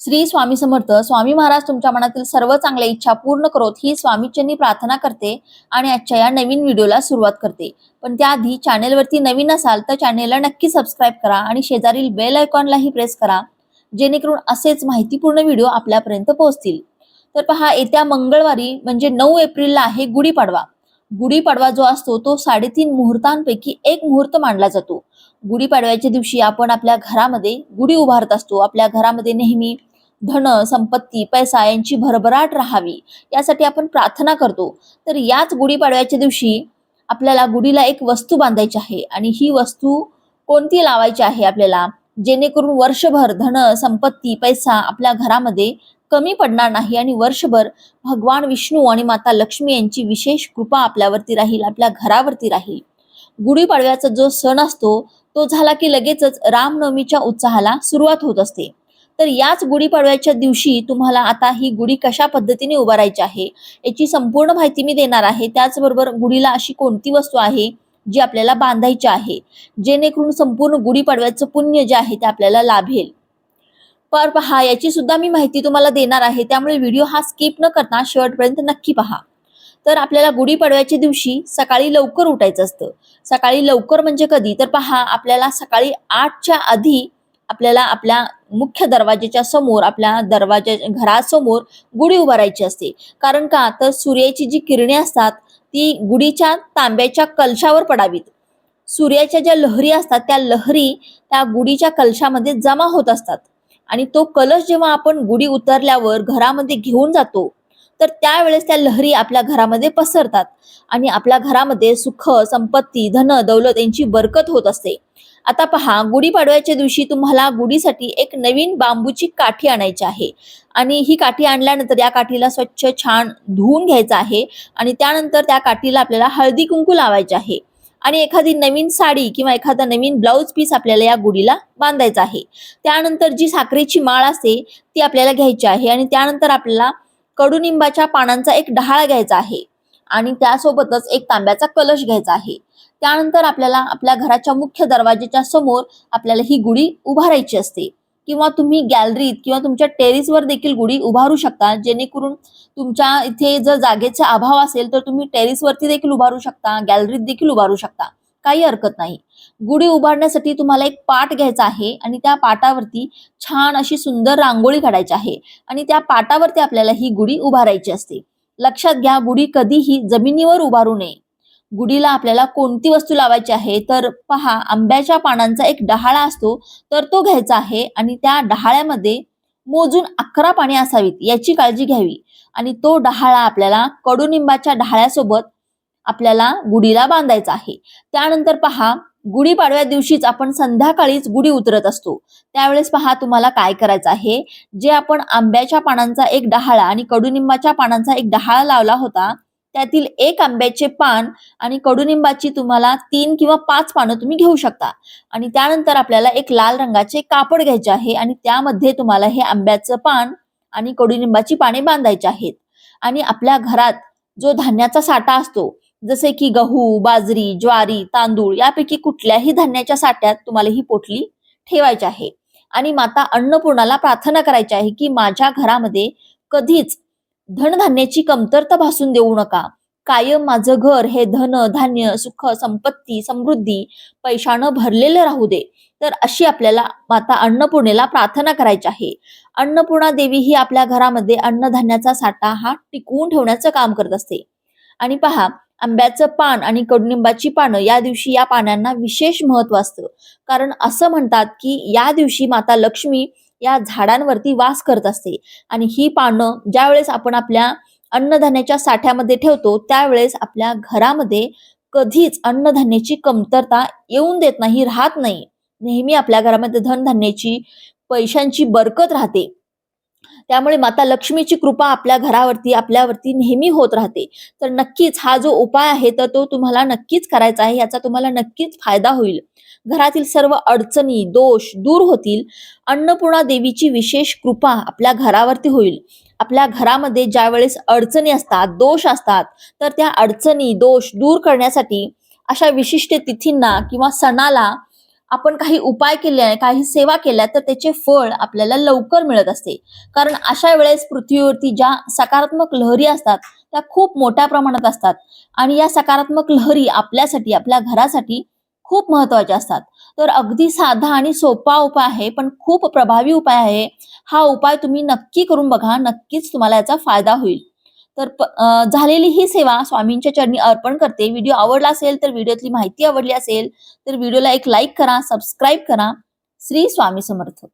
श्री स्वामी समर्थ स्वामी महाराज तुमच्या मनातील सर्व चांगल्या इच्छा पूर्ण करोत ही स्वामीच्यांनी प्रार्थना करते आणि आजच्या या नवीन व्हिडिओला सुरुवात करते. पण त्याआधी चॅनेलवरती नवीन असाल तर चॅनेलला नक्की सबस्क्राईब करा आणि शेजारील बेल आयकॉनलाही प्रेस करा जेणेकरून असेच माहितीपूर्ण व्हिडिओ आपल्यापर्यंत पोहोचतील. तर पहा येत्या मंगळवारी म्हणजे नऊ एप्रिलला आहे गुढीपाडवा. गुढीपाडवा जो असतो तो साडेतीन मुहूर्तांपैकी एक मुहूर्त मानला जातो. गुढीपाडव्याच्या दिवशी आपण आपल्या घरामध्ये गुढी उभारत असतो. आपल्या घरामध्ये नेहमी धन संपत्ती पैसा यांची भरभराट राहावी यासाठी आपण प्रार्थना करतो. तर याच गुढीपाडव्याच्या दिवशी आपल्याला गुढीला एक वस्तू बांधायची आहे आणि ही वस्तू कोणती लावायची आहे आपल्याला? जेणेकरून वर्षभर धन संपत्ती पैसा आपल्या घरामध्ये कमी पडणार नाही आणि वर्षभर भगवान विष्णू आणि माता लक्ष्मी यांची विशेष कृपा आपल्यावरती राहील आपल्या घरावरती राहील. गुढीपाडव्याचा जो सण असतो तो झाला की लगेचच रामनवमीच्या उत्साहाला सुरुवात होत असते. तर याच गुढीपाडव्याच्या दिवशी तुम्हाला आता ही गुढी कशा पद्धतीने उभारायची आहे याची संपूर्ण माहिती मी देणार आहे. त्याचबरोबर गुढीला अशी कोणती वस्तू आहे जी आपल्याला बांधायची आहे जेणेकरून संपूर्ण गुढीपाडव्याचं पुण्य जे आहे ते आपल्याला लाभेल. पर पहा याची सुद्धा मी माहिती तुम्हाला देणार आहे त्यामुळे व्हिडिओ हा स्किप न करता शेवटपर्यंत नक्की पहा. तर आपल्याला गुढीपाडव्याच्या दिवशी सकाळी लवकर उठायचं असतं. सकाळी लवकर म्हणजे कधी? तर पहा आपल्याला सकाळी आठच्या आधी आपल्याला आपल्या मुख्य दरवाजेच्या समोर आपल्या दरवाजा घरासमोर गुढी उभारायची असते. कारण का? तर सूर्याची जी किरणे असतात ती गुढीच्या तांब्याच्या कलशावर पडावीत. सूर्याच्या ज्या लहरी असतात त्या लहरी त्या गुढीच्या कलशामध्ये जमा होत असतात. आणि तो कलश जेव्हा आपण गुढी उतरल्यावर घरामध्ये घेऊन जातो तर त्यावेळेस त्या लहरी आपल्या घरामध्ये पसरतात. आणि आपल्या घरामध्ये सुख संपत्ती धन दौलत यांची बरकत होत असते. आता पहा गुढीपाडव्याच्या दिवशी तुम्हाला गुढीसाठी एक नवीन बांबूची काठी आणायची आहे. आणि ही काठी आणल्यानंतर या काठीला स्वच्छ छान धुवून घ्यायचं आहे आणि त्यानंतर त्या काठीला आपल्याला हळदी कुंकू लावायचे आहे. आणि एखादी नवीन साडी किंवा एखादा नवीन ब्लाऊज पीस आपल्याला या गुढीला बांधायचा आहे. त्यानंतर जी साखरेची माळ असते ती आपल्याला घ्यायची आहे आणि त्यानंतर आपल्याला कडुनिंबाच्या पानांचा एक ढाळ घ्यायचा आहे. आणि त्यासोबतच एक तांब्याचा कलश घ्यायचा आहे. त्यानंतर आपल्याला आपल्या घराच्या मुख्य दरवाजेच्या समोर आपल्याला ही गुढी उभारायची असते. किंवा तुम्ही गॅलरीत किंवा तुमच्या टेरिसवर देखील गुढी उभारू शकता. जेणेकरून तुमच्या इथे जर जागेचा अभाव असेल तर तुम्ही टेरिसवरती देखील उभारू शकता. गॅलरीत देखील उभारू शकता. काही हरकत नाही. गुढी उभारण्यासाठी तुम्हाला एक पाट घ्यायचा आहे आणि त्या पाटावरती छान अशी सुंदर रांगोळी काढायची आहे आणि त्या पाटावरती आपल्याला ही गुढी उभारायची असते. लक्षात घ्या गुढी कधीही जमिनीवर उभारू नये. गुढीला आपल्याला कोणती वस्तू लावायची आहे? तर पहा आंब्याच्या पानांचा एक डहाळा असतो तर तो घ्यायचा आहे आणि त्या डहाळ्यामध्ये मोजून अकरा पाने असावीत याची काळजी घ्यावी. आणि तो डहाळा आपल्याला कडुनिंबाच्या डहाळ्यासोबत आपल्याला गुढीला बांधायचा आहे. त्यानंतर पहा गुढीपाडव्या दिवशीच आपण संध्याकाळीच गुढी उतरत असतो. त्यावेळेस पहा तुम्हाला काय करायचं आहे? जे आपण आंब्याच्या पानांचा एक डहाळा आणि कडुनिंबाच्या पानांचा एक डहाळा लावला होता त्यातील एक आंब्याचे पान आणि कडुनिंबाची तुम्हाला तीन किंवा पाच पानं तुम्ही घेऊ शकता. आणि त्यानंतर आपल्याला एक लाल रंगाचे कापड घ्यायचे आहे आणि त्यामध्ये तुम्हाला हे आंब्याचं पान आणि कडुनिंबाची पाने बांधायची आहेत. आणि आपल्या घरात जो धान्याचा साठा असतो जसे की गहू बाजरी ज्वारी तांदूळ यापैकी कुठल्याही धान्याच्या साठ्यात तुम्हाला ही पोटली ठेवायची आहे. आणि माता अन्नपूर्णाला प्रार्थना करायची आहे की माझ्या घरामध्ये कधीच धनधान्याची कमतरता भासून देऊ नका. कायम माझं घर हे धन धान्य सुख संपत्ती समृद्धी पैशानं भरलेलं राहू दे. तर अशी आपल्याला माता अन्नपूर्णेला प्रार्थना करायची आहे. अन्नपूर्णा देवी ही आपल्या घरामध्ये अन्नधान्याचा साठा हा टिकवून ठेवण्याचं काम करत असते. आणि पहा आंब्याचं पान आणि कडुनिंबाची पानं या दिवशी या पानांना विशेष महत्त्व असतं. कारण असं म्हणतात की या दिवशी माता लक्ष्मी या झाडांवरती वास करत असते. आणि ही पानं ज्यावेळेस आपण आपल्या अन्नधान्याच्या साठ्यामध्ये ठेवतो त्यावेळेस आपल्या घरामध्ये कधीच अन्नधान्याची कमतरता येऊन देत नाही राहत नाही. नेहमी आपल्या घरामध्ये धनधान्याची पैशांची बरकत राहते. त्यामुळे माता लक्ष्मीची कृपा आपल्या घरावरती आपल्यावरती नेहमी होत राहते. तर नक्कीच हा जो उपाय आहे तर तो तुम्हाला नक्कीच करायचा आहे याचा तुम्हाला नक्कीच फायदा होईल. घरातील सर्व अडचणी दोष दूर होतील. अन्नपूर्णा देवीची विशेष कृपा आपल्या घरावरती होईल. आपल्या घरामध्ये ज्या वेळेस अडचणी असतात दोष असतात तर त्या अडचणी दोष दूर करण्यासाठी अशा विशिष्ट तिथींना किंवा सणाला आपण काही उपाय केले काही सेवा केल्या तर त्याचे फळ आपल्याला लवकर मिळत असते. कारण अशा वेळेस पृथ्वीवरती ज्या सकारात्मक लहरी असतात त्या खूप मोठ्या प्रमाणात असतात. आणि या सकारात्मक लहरी आपल्यासाठी आपल्या घरासाठी खूप महत्त्वाच्या असतात. तर अगदी साधा आणि सोपा उपाय आहे पण खूप प्रभावी उपाय आहे. हा उपाय तुम्ही नक्की करून बघा नक्कीच तुम्हाला याचा फायदा होईल. तर झालेली ही सेवा स्वामींच्या चरणी अर्पण करते. व्हिडिओ आवडला असेल तर व्हिडिओतली माहिती आवडली असेल तर व्हिडिओला एक लाईक करा सबस्क्राईब करा. श्री स्वामी समर्थ.